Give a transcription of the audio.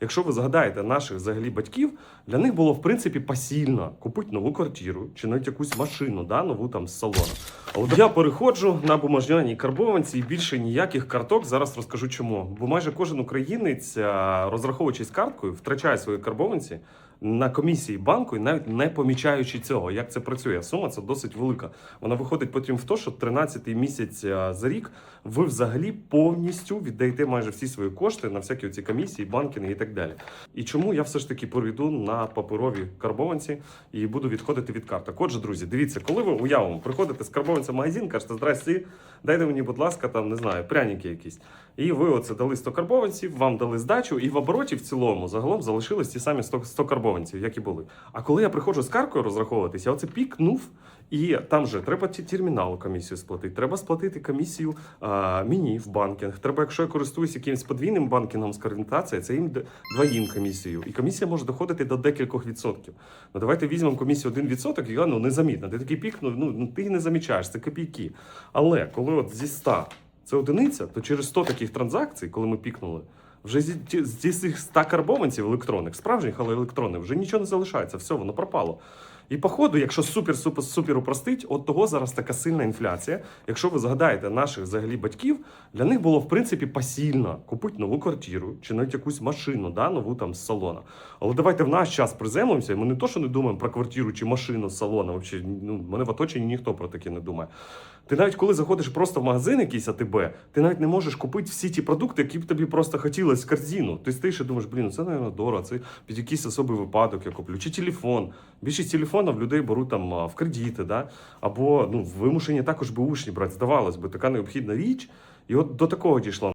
Якщо ви згадаєте наших взагалі батьків, для них було в принципі посільно купити нову квартиру чи навіть якусь машину, да, нову там з салону. А от я переходжу на бумажняній карбованці і більше ніяких карток. Зараз розкажу чому. Бо майже кожен українець, розраховуючись карткою, втрачає свої карбованці на комісії банку і навіть не помічаючи цього, як це працює. Сума це досить велика. Вона виходить потім в те, що 13-й місяць за рік ви взагалі повністю віддаєте майже всі свої кошти на всякі ці комісії, банкінги і так далі. І чому я все ж таки перейду на паперові карбованці і буду відходити від карток. Отже, друзі, дивіться, коли ви уявимо, приходите з карбованця в магазин, кажете, здрасті, дайте мені, будь ласка, там не знаю, пряники якісь. І ви оце дали 100 карбованців, вам дали здачу, і в обороті в цілому загалом залишились ті самі 100, 100 карбованців, як і були. А коли я приходжу з каркою розраховуватись, я оце пікнув, і там же треба терміналу комісію сплатити, треба сплатити комісію а, мені в банкінг. Треба, якщо я користуюсь якимось подвійним банкінгом з карбінтації, це їм двоїм комісію. І комісія може доходити до декількох відсотків. Ну давайте візьмемо комісію 1%, і вона ну, незамітна. Ти такий пік, ну, ну ти не замічаєш, це копійки. Але коли от зі 100 це одиниця, то через 100 таких транзакцій, коли ми пікнули, вже зі, зі цих 100 карбованців електронних, справжніх, але електронних, вже нічого не залишається, все, воно пропало. І походу, якщо супер супер супер упростить, от того зараз така сильна інфляція. Якщо ви згадаєте наших взагалі батьків, для них було в принципі посильно купити нову квартиру чи навіть якусь машину, да, нову там з салона. Але давайте в наш час приземлимося, і ми не то, що не думаємо про квартиру чи машину з салона. Взагалі, ну, мене в оточенні ніхто про таке не думає. Ти навіть коли заходиш просто в магазин якийсь АТБ, ти навіть не можеш купити всі ті продукти, які б тобі просто хотілося в корзину. Ти стоїш і думаєш, блін, ну це, мабуть, дорого, це під якийсь особий випадок я куплю. Чи телефон. Більшість телефонів людей беруть там в кредити, да? або ну, вимушені також би учні брати. Здавалось би, така необхідна річ. І от до такого дійшло.